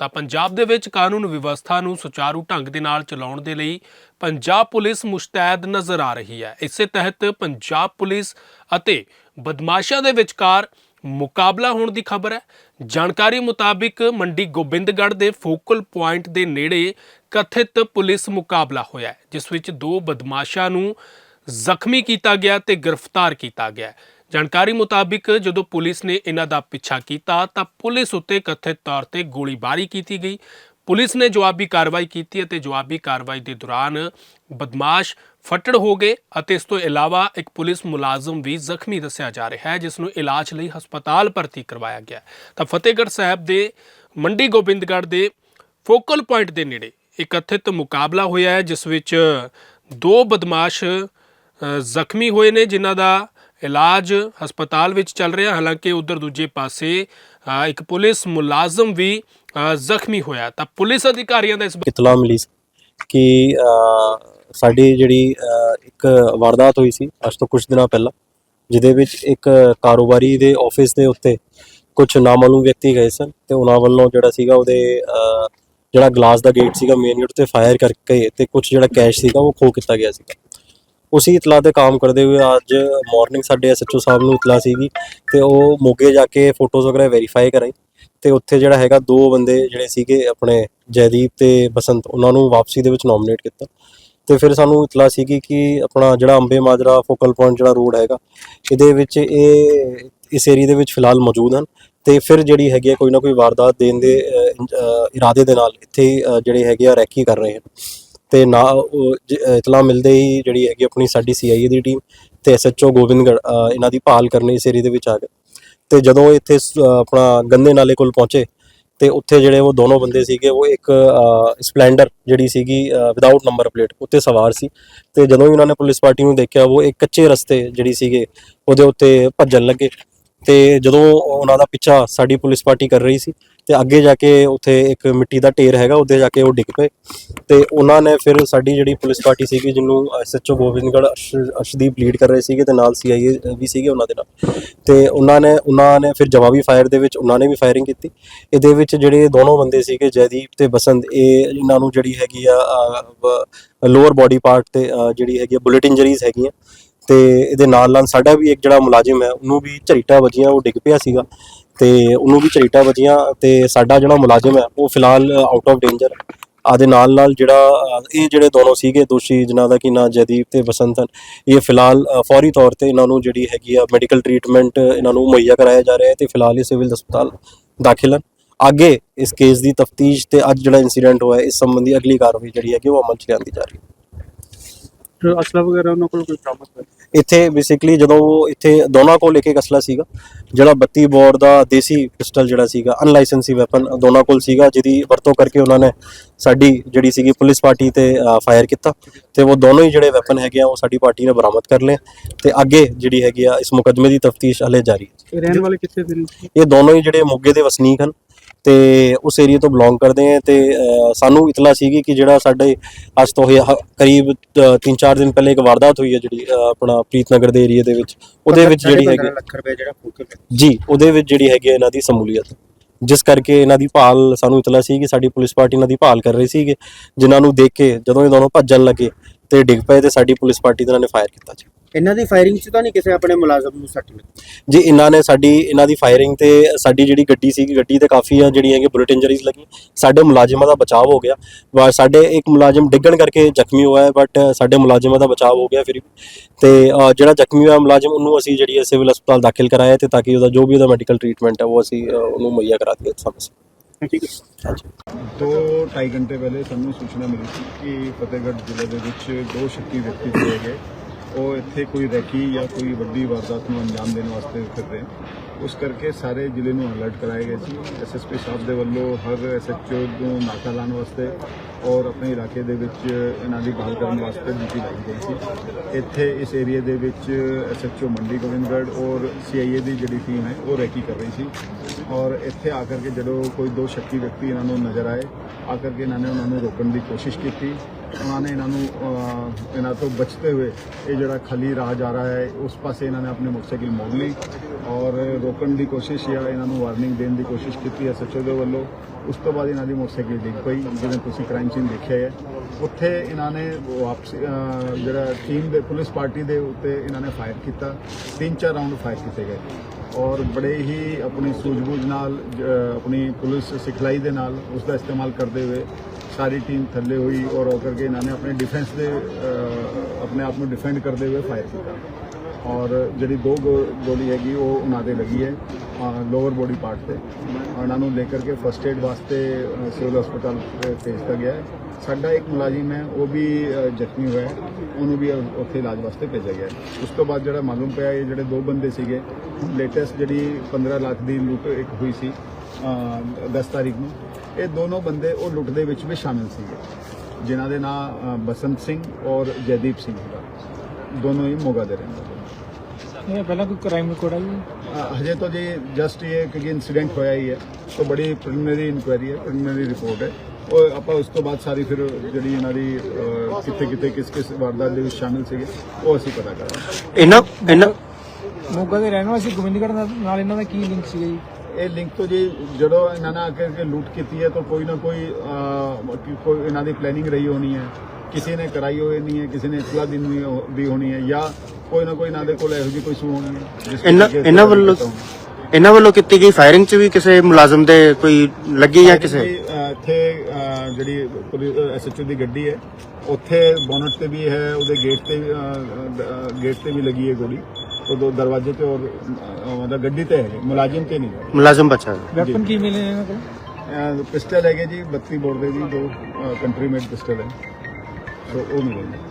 ਤਾਂ ਪੰਜਾਬ ਦੇ ਵਿੱਚ ਕਾਨੂੰਨ ਵਿਵਸਥਾ ਨੂੰ ਸੁਚਾਰੂ ਢੰਗ ਦੇ ਨਾਲ ਚਲਾਉਣ ਦੇ ਲਈ ਪੰਜਾਬ ਪੁਲਿਸ ਮੁਸ਼ਤੈਦ ਨਜ਼ਰ ਆ ਰਹੀ ਹੈ। ਇਸੇ ਤਹਿਤ ਪੰਜਾਬ ਪੁਲਿਸ ਅਤੇ ਬਦਮਾਸ਼ਾਂ ਦੇ ਵਿਚਕਾਰ ਮੁਕਾਬਲਾ ਹੋਣ ਦੀ ਖਬਰ ਹੈ। ਜਾਣਕਾਰੀ ਮੁਤਾਬਿਕ ਮੰਡੀ ਗੋਬਿੰਦਗੜ੍ਹ ਦੇ ਫੋਕਲ ਪੁਆਇੰਟ ਦੇ ਨੇੜੇ ਕਥਿਤ ਪੁਲਿਸ ਮੁਕਾਬਲਾ ਹੋਇਆ ਜਿਸ ਵਿੱਚ ਦੋ ਬਦਮਾਸ਼ਾਂ ਨੂੰ ਜ਼ਖਮੀ ਕੀਤਾ ਗਿਆ ਤੇ ਗ੍ਰਿਫਤਾਰ ਕੀਤਾ ਗਿਆ ਜਾਣਕਾਰੀ ਮੁਤਾਬਿਕ ਜਦੋਂ ਪੁਲਿਸ ਨੇ ਇਹਨਾਂ ਦਾ ਪਿੱਛਾ ਕੀਤਾ ਤਾਂ ਪੁਲਿਸ ਉੱਤੇ ਕਥਿਤ ਤੌਰ ਤੇ ਗੋਲੀਬਾਰੀ ਕੀਤੀ ਗਈ। ਪੁਲਿਸ ਨੇ ਜਵਾਬੀ ਕਾਰਵਾਈ ਕੀਤੀ ਅਤੇ ਜਵਾਬੀ ਕਾਰਵਾਈ ਦੇ ਦੌਰਾਨ ਬਦਮਾਸ਼ ਫੱਟੜ ਹੋ ਗਏ ਅਤੇ ਇਸ ਤੋਂ ਇਲਾਵਾ ਇੱਕ ਪੁਲਿਸ ਮੁਲਾਜ਼ਮ ਵੀ ਜ਼ਖਮੀ ਦੱਸਿਆ ਜਾ ਰਿਹਾ ਹੈ, ਜਿਸ ਨੂੰ ਇਲਾਜ ਲਈ ਹਸਪਤਾਲ ਭਰਤੀ ਕਰਵਾਇਆ ਗਿਆ। ਤਾਂ ਫਤਿਹਗੜ੍ਹ ਸਾਹਿਬ ਦੇ ਮੰਡੀ ਗੋਬਿੰਦਗੜ੍ਹ ਦੇ ਫੋਕਲ ਪੁਆਇੰਟ ਦੇ ਨੇੜੇ ਇੱਕ ਕਥਿਤ ਮੁਕਾਬਲਾ ਹੋਇਆ ਹੈ, ਜਿਸ ਵਿੱਚ ਦੋ ਬਦਮਾਸ਼ ਜ਼ਖਮੀ ਹੋਏ ਨੇ, ਜਿਨ੍ਹਾਂ ਦਾ ਇਲਾਜ ਹਸਪਤਾਲ ਵਿੱਚ ਚੱਲ ਰਿਹਾ ਹਾਲਾਂਕਿ ਉਧਰ ਦੂਜੇ ਪਾਸੇ ਇੱਕ ਪੁਲਿਸ ਮੁਲਾਜ਼ਮ ਵੀ ਜ਼ਖਮੀ ਹੋਇਆ। ਤਾਂ ਪੁਲਿਸ ਅਧਿਕਾਰੀਆਂ ਦਾ ਇਸ ਇਤਲਾ ਮਿਲੀ ਕਿ ਸਾਡੀ ਜਿਹੜੀ ਇੱਕ ਵਾਰਦਾਤ ਹੋਈ ਸੀ ਅੱਜ ਤੋਂ ਕੁਝ ਦਿਨਾਂ ਪਹਿਲਾਂ ਜਿਹਦੇ ਵਿੱਚ ਇੱਕ ਕਾਰੋਬਾਰੀ ਦੇ ਆਫਿਸ ਦੇ ਉੱਤੇ ਕੁਝ ਨਾਮਾਲੂਮ ਵਿਅਕਤੀ ਗਏ ਸਨ ਤੇ ਉਹਨਾਂ ਵੱਲੋਂ ਜਿਹੜਾ ਸੀਗਾ ਉਹਦੇ ਅ, ਜਿਹੜਾ ਗਲਾਸ ਦਾ ਗੇਟ ਸੀਗਾ ਮੇਨ ਗੇਟ ਤੇ ਫਾਇਰ ਕਰਕੇ ਤੇ ਕੁਝ ਜਿਹੜਾ ਕੈਸ਼ ਸੀਗਾ ਉਹ ਖੋ ਕੀਤਾ ਗਿਆ ਸੀਗਾ। ਉਸੇ ਇਤਲਾਹ ਤੇ ਕੰਮ ਕਰਦੇ ਹੋਏ ਅੱਜ ਮਾਰਨਿੰਗ ਸਾਡੇ ਐਸਐਚਓ ਸਾਹਿਬ ਨੂੰ ਇਤਲਾਹ ਸੀਗੀ ਤੇ ਉਹ ਮੋਗੇ ਜਾ ਕੇ ਫੋਟੋਜ਼ ਵਗੈਰਾ ਵੈਰੀਫਾਈ ਕਰਾਈ ਤੇ ਉੱਥੇ ਜਿਹੜਾ ਹੈਗਾ ਦੋ ਬੰਦੇ ਜਿਹੜੇ ਸੀਗੇ ਆਪਣੇ ਜੈਦੀਪ ਤੇ ਬਸੰਤ, ਉਹਨਾਂ ਨੂੰ ਵਾਪਸੀ ਦੇ ਵਿੱਚ ਨੋਮੀਨੇਟ ਕੀਤਾ ਤੇ ਫਿਰ ਸਾਨੂੰ ਇਤਲਾਹ ਸੀਗੀ ਕਿ ਆਪਣਾ ਜਿਹੜਾ ਅੰਬੇ ਮਾਜਰਾ ਫੋਕਲ ਪੁਆਇੰਟ ਜਿਹੜਾ ਰੋਡ ਹੈਗਾ, ਇਹਦੇ ਵਿੱਚ ਇਹ, ਇਸ ਏਰੀਆ ਦੇ ਵਿੱਚ ਫਿਲਹਾਲ ਮੌਜੂਦ ਹਨ ਤੇ ਫਿਰ ਜਿਹੜੀ ਹੈਗੀ ਆ ਕੋਈ ਨਾ ਕੋਈ ਵਾਰਦਾਤ ਦੇਣ ਦੇ ਇਰਾਦੇ ਦੇ ਨਾਲ ਇੱਥੇ ਜਿਹੜੇ ਹੈਗੇ ਆ ਰੈਕੀ ਕਰ ਰਹੇ ਹਨ। ਤੇ ਨਾ ਉਹ ਜ- ਇਤਲਾ ਮਿਲਦੇ ਹੀ ਜਿਹੜੀ ਹੈਗੀ ਆਪਣੀ ਸਾਡੀ ਸੀਆਈਏ ਦੀ ਟੀਮ ਤੇ ਐਸਐਚਓ ਗੋਬਿੰਦਗੜ ਇਹਨਾਂ ਦੀ ਭਾਲ ਕਰਨੀ ਇਸ ਏਰੀਆ ਦੇ ਵਿੱਚ ਆ ਗਏ ਤੇ ਜਦੋਂ ਇੱਥੇ ਸ- ਅ, ਆਪਣਾ ਗੰਦੇ ਨਾਲੇ ਕੋਲ ਪਹੁੰਚੇ ਤੇ ਉੱਥੇ ਜਿਹੜੇ ਉਹ ਦੋਨੋਂ ਬੰਦੇ ਸੀਗੇ ਉਹ ਇੱਕ ਸਪਲੈਂਡਰ ਜਿਹੜੀ ਸੀਗੀ ਵਿਦਆਊਟ ਨੰਬਰ ਪਲੇਟ ਉੱਤੇ ਸਵਾਰ ਸੀ। ਤੇ ਜਦੋਂ ਵੀ ਉਹਨਾਂ ਨੇ ਪੁਲਿਸ ਪਾਰਟੀ ਨੂੰ ਦੇਖਿਆ ਉਹ ਇੱਕ ਕੱਚੇ ਰਸਤੇ ਜਿਹੜੀ ਸੀਗੇ ਉਹਦੇ ਉੱਤੇ ਭੱਜਣ ਲੱਗੇ। ਤੇ ਜਦੋਂ ਉਹਨਾਂ ਦਾ ਪਿੱਛਾ ਸਾਡੀ ਪੁਲਿਸ ਪਾਰਟੀ ਕਰ ਰਹੀ ਸੀ ਤੇ ਅੱਗੇ ਜਾ ਕੇ ਉੱਥੇ ਇੱਕ ਮਿੱਟੀ ਦਾ ਢੇਰ ਹੈਗਾ ਉੱਥੇ ਜਾ ਕੇ ਉਹ ਡਿੱਗ ਪਏ। ਤੇ ਉਹਨਾਂ ਨੇ ਫਿਰ ਸਾਡੀ ਜਿਹੜੀ ਪੁਲਿਸ ਪਾਰਟੀ ਸੀਗੀ, ਜਿਹਨੂੰ ਐਸਐਚਓ ਗੋਬਿੰਦਗੜ੍ਹ ਅਰਸ਼- ਅਰਸ਼ਦੀਪ ਲੀਡ ਕਰ ਰਹੇ ਸੀਗੇ ਤੇ ਨਾਲ ਸੀਆਈਏ ਵੀ ਸੀਗੇ ਉਹਨਾਂ ਦੇ ਨਾਲ। ਤੇ ਉਹਨਾਂ ਨੇ ਉਹਨਾਂ ਨੇ ਫਿਰ ਜਵਾਬੀ ਫਾਇਰ ਦੇ ਵਿੱਚ, ਉਹਨਾਂ ਨੇ ਵੀ ਫਾਇਰਿੰਗ ਕੀਤੀ। ਇਹਦੇ ਵਿੱਚ ਜਿਹੜੇ ਦੋਨੋਂ ਬੰਦੇ ਸੀਗੇ, ਜੈਦੀਪ ਤੇ ਬਸੰਤ, ਇਹ ਇਹਨਾਂ ਨੂੰ ਜਿਹੜੀ ਹੈਗੀ ਆ ਲੋਅਰ ਬਾਡੀ ਪਾਰਟ ਤੇ ਜਿਹੜੀ ਹੈਗੀ ਆ ਬੁਲੇਟ ਇੰਜਰੀਜ਼ ਹੈਗੀਆਂ। ਤੇ ਇਹਦੇ ਨਾਲ ਨਾਲ ਸਾਡਾ ਵੀ ਇੱਕ ਜਿਹੜਾ ਮੁਲਾਜ਼ਮ ਹੈ, ਉਹਨੂੰ ਵੀ ਝਰੀਟਾਂ ਵੱਜੀਆਂ, ਉਹ ਡਿੱਗ ਪਿਆ ਸੀਗਾ। ਤੇ ਉਹਨੂੰ ਵੀ ਝਰੀਟਾਂ ਵੱਜੀਆਂ ਤੇ ਸਾਡਾ ਜਿਹੜਾ ਮੁਲਾਜ਼ਮ ਹੈ, ਉਹ ਫਿਲਹਾਲ ਆਊਟ ਆਫ ਡੇਂਜਰ ਆਦੇ ਨਾਲ ਨਾਲ ਜਿਹੜਾ, ਇਹ ਜਿਹੜੇ ਦੋਨੋਂ ਸੀਗੇ, ਦੋਸ਼ੀ ਜਿਨ੍ਹਾਂ ਦਾ ਕੀ ਨਾਂ, ਜੈਦੀਪ ਤੇ ਬਸੰਤ ਹਨ ਇਹ ਫਿਲਹਾਲ ਫੌਰੀ ਤੌਰ ਤੇ ਇਹਨਾਂ ਨੂੰ ਜਿਹੜੀ ਹੈਗੀ ਆ ਮੈਡੀਕਲ ਟ੍ਰੀਟਮੈਂਟ ਇਹਨਾਂ ਨੂੰ ਮੁਹੱਈਆ ਕਰਾਇਆ ਜਾ ਰਿਹਾ ਹੈ ਤੇ ਫਿਲਹਾਲ ਇਹ ਸਿਵਲ ਹਸਪਤਾਲ ਦਾਖਲ ਹਨ। ਅੱਗੇ ਇਸ ਕੇਸ ਦੀ ਤਫਤੀਸ਼ ਤੇ ਅੱਜ ਜਿਹੜਾ ਇਨਸੀਡੈਂਟ ਹੋਇਆ, ਇਸ ਸੰਬੰਧੀ ਅਗਲੀ ਕਾਰਵਾਈ ਜਿਹੜੀ ਹੈ ਕਿ ਉਹ ਅਮਲ ਚ ਲਿਆਂਦੀ ਜਾ ਰਹੀ ਹੈ। ਅਸਲਾ ਵਗੈਰਾ ਉਹਨਾਂ ਕੋਲ ਕੋਈ ਬਰਾਮਦ ਹੋਇਆ ਇੱਥੇ ਬੇਸਿਕਲੀ ਜਦੋਂ ਉਹ ਇੱਥੇ ਦੋਨਾਂ ਕੋਲ ਇੱਕ ਇੱਕ ਅਸਲਾ ਸੀਗਾ ਜਿਹੜਾ 32 ਬੋਰ ਦਾ ਦੇਸੀ ਪਿਸਟਲ ਜਿਹੜਾ ਸੀਗਾ ਅਨਲਾਇਸੈਂਸੀ ਵੈਪਨ ਦੋਨਾਂ ਕੋਲ ਸੀਗਾ ਜਿਹਦੀ ਵਰਤੋਂ ਕਰਕੇ ਉਹਨਾਂ ਨੇ ਸਾਡੀ ਜਿਹੜੀ ਸੀਗੀ ਪੁਲਿਸ ਪਾਰਟੀ ਤੇ ਫਾਇਰ ਕੀਤਾ ਤੇ ਉਹ ਦੋਨੋਂ ਹੀ ਜਿਹੜੇ ਵੈਪਨ ਹੈਗੇ ਆ ਉਹ ਸਾਡੀ ਪਾਰਟੀ ਨੇ ਬਰਾਮਦ ਕਰ ਲਏ ਤੇ ਅੱਗੇ ਜਿਹੜੀ ਹੈਗੀ ਆ ਇਸ ਮੁਕੱਦਮੇ ਦੀ ਤਫਤੀਸ਼ ਹਲੇ ਜਾਰੀ ਹੈ। ਰਹਿਣ ਵਾਲੇ ਕਿੱਥੇ ਦੇ ਨੇ? ਇਹ ਦੋਨੋਂ ਹੀ ਜਿਹੜੇ ਮੋਗੇ ਦੇ ਵਸਨੀਕ ਹਨ ਤੇ ਉਸ ਏਰੀਆ ਤੋਂ ਬਿਲੋਂਗ ਕਰਦੇ ਆ ਤੇ ਸਾਨੂੰ ਇਤਲਾ ਸੀਗੀ ਕਿ ਜਿਹੜਾ ਸਾਡੇ ਅੱਜ ਤੋਂ ਕਰੀਬ 3-4 ਦਿਨ ਪਹਿਲੇ ਇੱਕ ਵਾਰਦਾਤ ਹੋਈ ਹੈ ਜਿਹੜੀ ਆਪਣਾ ਪ੍ਰੀਤਨਗਰ ਦੇ ਏਰੀਆ ਦੇ ਵਿੱਚ। ਉਹਦੇ ਵਿੱਚ ਜਿਹੜੀ ਹੈਗੀ ਲੱਖ ਰੁਪਏ ਜਿਹੜਾ ਫੋਕਲ ਜੀ ਉਹਦੇ ਵਿੱਚ ਜਿਹੜੀ ਹੈਗੀ ਇਹਨਾਂ ਦੀ ਸਮੂਲੀਅਤ। ਜਿਸ ਕਰਕੇ ਇਹਨਾਂ ਦੀ ਭਾਲ ਸਾਨੂੰ ਇਤਲਾ ਸੀ ਕਿ ਸਾਡੀ ਪੁਲਿਸ ਪਾਰਟੀ ਇਹਨਾਂ ਦੀ ਭਾਲ ਕਰ ਰਹੀ ਸੀਗੇ ਜਿਨ੍ਹਾਂ ਨੂੰ ਦੇਖ ਕੇ ਜਦੋਂ ਇਹ ਦੋਨੋਂ ਭੱਜਣ ਲੱਗੇ ਤੇ ਡਿੱਗ ਪਏ ਤੇ ਸਾਡੀ ਪੁਲਿਸ ਪਾਰਟੀ ਦੇ ਇਹਨਾਂ ਨੇ ਫਾਇਰ ਕੀਤਾ ਜੀ। ਇਹਨਾਂ ਦੀ ਫਾਇਰਿੰਗ 'ਚ ਤਾਂ ਨਹੀਂ ਕਿਸੇ ਆਪਣੇ ਮੁਲਾਜ਼ਮ ਨੂੰ ਸੱਟ ਲੱਗੀ? ਜੀ ਇਹਨਾਂ ਨੇ ਸਾਡੀ ਇਹਨਾਂ ਦੀ ਫਾਇਰਿੰਗ ਤੇ ਸਾਡੀ ਜਿਹੜੀ ਗੱਡੀ ਸੀਗੀ ਗੱਡੀ ਤੇ ਕਾਫੀ ਆ ਜਿਹੜੀਆਂ ਹੈਗੀ ਬੁਲਟ ਇੰਜਰੀਜ਼ ਲੱਗੀ ਸਾਡੇ ਮੁਲਾਜ਼ਮਾਂ ਦਾ ਬਚਾਅ ਹੋ ਗਿਆ। ਵਾ ਸਾਡੇ ਇੱਕ ਮੁਲਾਜ਼ਮ ਡਿੱਗਣ ਕਰਕੇ ਜ਼ਖਮੀ ਹੋਇਆ ਹੈ ਬਟ ਸਾਡੇ ਮੁਲਾਜ਼ਮਾਂ ਦਾ ਬਚਾਅ ਹੋ ਗਿਆ ਫਿਰ ਵੀ। ਤੇ ਅ, ਜਿਹੜਾ ਜ਼ਖਮੀ ਹੋਇਆ ਮੁਲਾਜ਼ਮ ਉਹਨੂੰ ਅਸੀਂ ਜਿਹੜੀ ਹੈ ਸਿਵਲ ਹਸਪਤਾਲ ਦਾਖਲ ਕਰਾਇਆ ਤੇ ਤਾਂ ਕਿ ਉਹਦਾ ਜੋ ਵੀ ਉਹਦਾ ਮੈਡੀਕਲ ਟ੍ਰੀਟਮੈਂਟ ਹੈ ਉਹ ਅਸੀਂ ਅ, ਉਹਨੂੰ ਮੁਹੱਈਆ ਕਰਾ ਦਈਏ ਸਮੇਂ ਸਿਰ। ਠੀਕ ਹੈ ਦੋ ਢਾਈ ਘੰਟੇ ਪਹਿਲੇ ਸਾਨੂੰ ਸੂਚਨਾ ਮਿਲੀ ਸੀ ਕਿ ਫਤਿਹਗੜ੍ਹ ਜ਼ਿਲ੍ਹੇ ਦੇ ਵਿੱਚ ਦੋ ਸ਼ੱਕੀ ਵਿਅਕਤੀ ਹੈਗੇ ਉਹ ਇੱਥੇ ਕੋਈ ਰੈਕੀ ਜਾਂ ਕੋਈ ਵੱਡੀ ਵਾਰਦਾਤ ਨੂੰ ਅੰਜਾਮ ਦੇਣ ਵਾਸਤੇ ਫਿਰ ਰਹੇ। ਉਸ ਕਰਕੇ ਸਾਰੇ ਜ਼ਿਲ੍ਹੇ ਨੂੰ ਅਲਰਟ ਕਰਾਏ ਗਏ ਸੀ। ਐਸਐਸਪੀ ਸਾਹਿਬ ਦੇ ਵੱਲੋਂ ਹਰ ਐਸਐਚਓ ਨੂੰ ਨਾਕਾ ਲਾਉਣ ਵਾਸਤੇ ਔਰ ਆਪਣੇ ਇਲਾਕੇ ਦੇ ਵਿੱਚ ਇਹਨਾਂ ਦੀ ਭਾਲ ਕਰਨ ਵਾਸਤੇ ਡਿਊਟੀ ਲਾਈ ਗਈ ਸੀ। ਇੱਥੇ ਇਸ ਏਰੀਆ ਦੇ ਵਿੱਚ ਐਸਐਚਓ ਮੰਡੀ ਗੋਬਿੰਦਗੜ੍ਹ ਔਰ ਸੀਆਈਏ ਦੀ ਜਿਹੜੀ ਟੀਮ ਹੈ ਉਹ ਰੈਕੀ ਕਰ ਰਹੀ ਸੀ। ਔਰ ਇੱਥੇ ਆ ਕਰਕੇ ਜਦੋਂ ਕੋਈ ਦੋ ਸ਼ੱਕੀ ਵਿਅਕਤੀ ਇਹਨਾਂ ਨੂੰ ਨਜ਼ਰ ਆਏ, ਆ ਕਰਕੇ ਇਹਨਾਂ ਨੇ ਉਹਨਾਂ ਨੂੰ ਰੋਕਣ ਦੀ ਕੋਸ਼ਿਸ਼ ਕੀਤੀ। ਉਹਨਾਂ ਨੇ ਇਹਨਾਂ ਨੂੰ ਇਹਨਾਂ ਤੋਂ ਬਚਦੇ ਹੋਏ ਇਹ ਜਿਹੜਾ ਖਾਲੀ ਰਾਹ ਜਾ ਰਿਹਾ ਹੈ, ਉਸ ਪਾਸੇ ਇਹਨਾਂ ਨੇ ਆਪਣੇ ਮੋਟਰਸਾਈਕਲ ਮੋੜ ਲਈ ਔਰ ਰੋਕਣ ਦੀ ਕੋਸ਼ਿਸ਼ ਜਾਂ ਇਹਨਾਂ ਨੂੰ ਵਾਰਨਿੰਗ ਦੇਣ ਦੀ ਕੋਸ਼ਿਸ਼ ਕੀਤੀ ਐਸਐਚਓ ਦੇ ਵੱਲੋਂ। ਉਸ ਤੋਂ ਬਾਅਦ ਇਹਨਾਂ ਦੀ ਮੋਟਰਸਾਈਕਲ ਡਿੱਗ ਪਈ, ਜਿਵੇਂ ਤੁਸੀਂ ਕ੍ਰਾਈਮ ਸੀਨ ਦੇਖਿਆ ਹੈ ਉੱਥੇ ਇਹਨਾਂ ਨੇ ਵਾਪਸ ਜਿਹੜਾ ਟੀਮ ਦੇ ਪੁਲਿਸ ਪਾਰਟੀ ਦੇ ਉੱਤੇ ਇਹਨਾਂ ਨੇ ਫਾਇਰ ਕੀਤਾ। ਤਿੰਨ ਚਾਰ ਰਾਉਂਡ ਫਾਇਰ ਕੀਤੇ ਗਏ। ਔਰ ਬੜੇ ਹੀ ਆਪਣੀ ਸੂਝ-ਬੂਝ ਨਾਲ ਆਪਣੀ ਪੁਲਿਸ ਸਿਖਲਾਈ ਦੇ ਨਾਲ ਉਸ ਦਾ ਇਸਤੇਮਾਲ ਕਰਦੇ ਹੋਏ ਸਾਰੀ ਟੀਮ ਥੱਲੇ ਹੋਈ ਔਰ ਉਹ ਕਰਕੇ ਇਹਨਾਂ ਨੇ ਆਪਣੇ ਡਿਫੈਂਸ ਦੇ ਆਪਣੇ ਆਪ ਨੂੰ ਡਿਫੈਂਡ ਕਰਦੇ ਹੋਏ ਫਾਇਰ ਕੀਤਾ। ਔਰ ਜਿਹੜੀ ਦੋ ਗੋ- ਗੋਲੀ ਹੈਗੀ, ਉਹ ਉਹਨਾਂ ਦੇ ਲੱਗੀ ਹੈ ਲੋਅਰ ਬੋਡੀ ਪਾਰਟ ਤੇ। ਉਹਨਾਂ ਨੂੰ ਲੈ ਕਰਕੇ ਫਸਟ ਏਡ ਵਾਸਤੇ ਸਿਵਲ ਹਸਪਤਾਲ ਭੇਜ ਦਿੱਤਾ ਗਿਆ ਹੈ। ਸਾਡਾ ਇੱਕ ਮੁਲਾਜ਼ਮ ਹੈ, ਉਹ ਵੀ ਜ਼ਖਮੀ ਹੋਇਆ ਉਹਨੂੰ ਵੀ ਉੱਥੇ ਇਲਾਜ ਵਾਸਤੇ ਭੇਜਿਆ ਗਿਆ ਉਸ ਤੋਂ ਬਾਅਦ ਜਿਹੜਾ ਮਾਲੂਮ ਪਿਆ, ਇਹ ਜਿਹੜੇ ਦੋ ਬੰਦੇ ਸੀਗੇ ਲੇਟੈਸਟ ਜਿਹੜੀ 15 ਲੱਖ ਦੀ ਲੁੱਟ ਇੱਕ ਹੋਈ ਸੀ 10 ਤਾਰੀਖ ਨੂੰ। ਇਹ ਦੋਨੋਂ ਬੰਦੇ ਉਹ ਲੁੱਟ ਦੇ ਵਿੱਚ ਵੀ ਸ਼ਾਮਿਲ ਸੀਗੇ। ਜਿਨ੍ਹਾਂ ਦੇ ਨਾਂ ਬਸੰਤ ਸਿੰਘ ਔਰ ਜੈਦੀਪ ਸਿੰਘ। ਦਾ ਦੋਨੋਂ ਹੀ ਮੋਗਾ ਦੇ ਰਹਿਣ ਵਾਲੇ ਇਹ ਪਹਿਲਾਂ ਕੋਈ ਕ੍ਰਾਈਮ ਰਿਕਾਰਡ ਅ, ਹਜੇ ਤਾਂ ਜੀ ਜਸਟ ਇਹ ਕਿਉਂਕਿ ਇਨਸੀਡੈਂਟ ਹੋਇਆ ਹੀ ਹੈ ਤਾਂ ਬੜੀ ਪ੍ਰੀਲਿਮਿਨਰੀ ਇਨਕੁਆਇਰੀ ਹੈ ਪ੍ਰੀਲਿਮਿਨਰੀ ਰਿਪੋਰਟ ਹੈ। ਉਹ ਆਪਾਂ ਉਸ ਤੋਂ ਬਾਅਦ ਸਾਰੀ ਫਿਰ ਜਿਹੜੀ ਇਹਨਾਂ ਦੀ ਕਿੱਥੇ ਕਿੱਥੇ ਕਿਸ ਕਿਸ ਵਾਰਦਾਤ ਦੇ ਵਿੱਚ ਸ਼ਾਮਿਲ ਸੀਗੇ ਉਹ ਅਸੀਂ ਪਤਾ ਕਰਾਂਗੇ। ਇਹਨਾਂ ਇਹਨਾਂ ਮੋਗਾ ਦੇ ਰਹਿਣ ਵਾਲੇ ਸੀ ਗੋਬਿੰਦਗੜ੍ਹ ਨਾਲ ਨਾਲ ਇਹਨਾਂ ਦਾ ਕੀ ਲਿੰਕ ਸੀਗਾ ਜੀ? ਇਹ ਲਿੰਕ ਤੋਂ ਜੀ ਜਦੋਂ ਇਹਨਾਂ ਨੇ ਆ ਕੇ ਲੂਟ ਕੀਤੀ ਹੈ ਤਾਂ ਕੋਈ ਨਾ ਕੋਈ ਕਿ ਕੋਈ ਇਹਨਾਂ ਦੀ ਪਲੈਨਿੰਗ ਰਹੀ ਹੋਣੀ ਹੈ। ਕਿਸੇ ਨੇ ਕਰਾਈ ਹੋਈ ਨਹੀਂ ਹੈ ਕਿਸੇ ਨੇ ਇਤਲਾ ਦਿਨ ਦੀ ਹੋਣੀ ਹੈ ਜਾਂ ਕੋਈ ਨਾ ਕੋਈ ਇਹਨਾਂ ਦੇ ਕੋਲ ਇਹੋ ਜਿਹੀ ਕੋਈ ਸੂ ਹੋਣੀ ਹੈ ਇਹਨਾਂ ਇਹਨਾਂ ਵੱਲੋਂ। ਇਹਨਾਂ ਵੱਲੋਂ ਕੀਤੀ ਗਈ ਫਾਇਰਿੰਗ 'ਚ ਵੀ ਕਿਸੇ ਮੁਲਾਜ਼ਮ ਦੇ ਕੋਈ ਲੱਗੀ ਜਾਂ ਕਿਸੇ? ਜੀ, ਇੱਥੇ ਜਿਹੜੀ ਐਸਐਚਓ ਦੀ ਗੱਡੀ ਹੈ ਉੱਥੇ ਬੋਨਟ ਤੇ ਵੀ ਹੈ ਉਹਦੇ ਗੇਟ ਤੇ ਵੀ, ਗੇਟ ਤੇ ਵੀ ਲੱਗੀ ਹੈ ਗੋਲੀ। ਉਹ ਦੋ ਦਰਵਾਜ਼ੇ ਤੇ ਔਰ ਮਤਲਬ ਗੱਡੀ ਤੇ ਹੈ ਮੁਲਾਜ਼ਮ ਤੇ ਨਹੀਂ ਮੁਲਾਜ਼ਮ ਬਚਾ ਵੈਪਨ ਕੀ ਮਿਲੇ ਨੇ ਇਹਨਾਂ ਕੋਲ? ਪਿਸਟਲ ਹੈਗੇ ਜੀ 32 ਬੋਰ ਦੇ ਜੀ ਦੋ ਕੰਟਰੀ ਮੇਡ ਪਿਸਟਲ ਹੈ। ਸੋ ਉਹ ਮਿਲੇਗੀ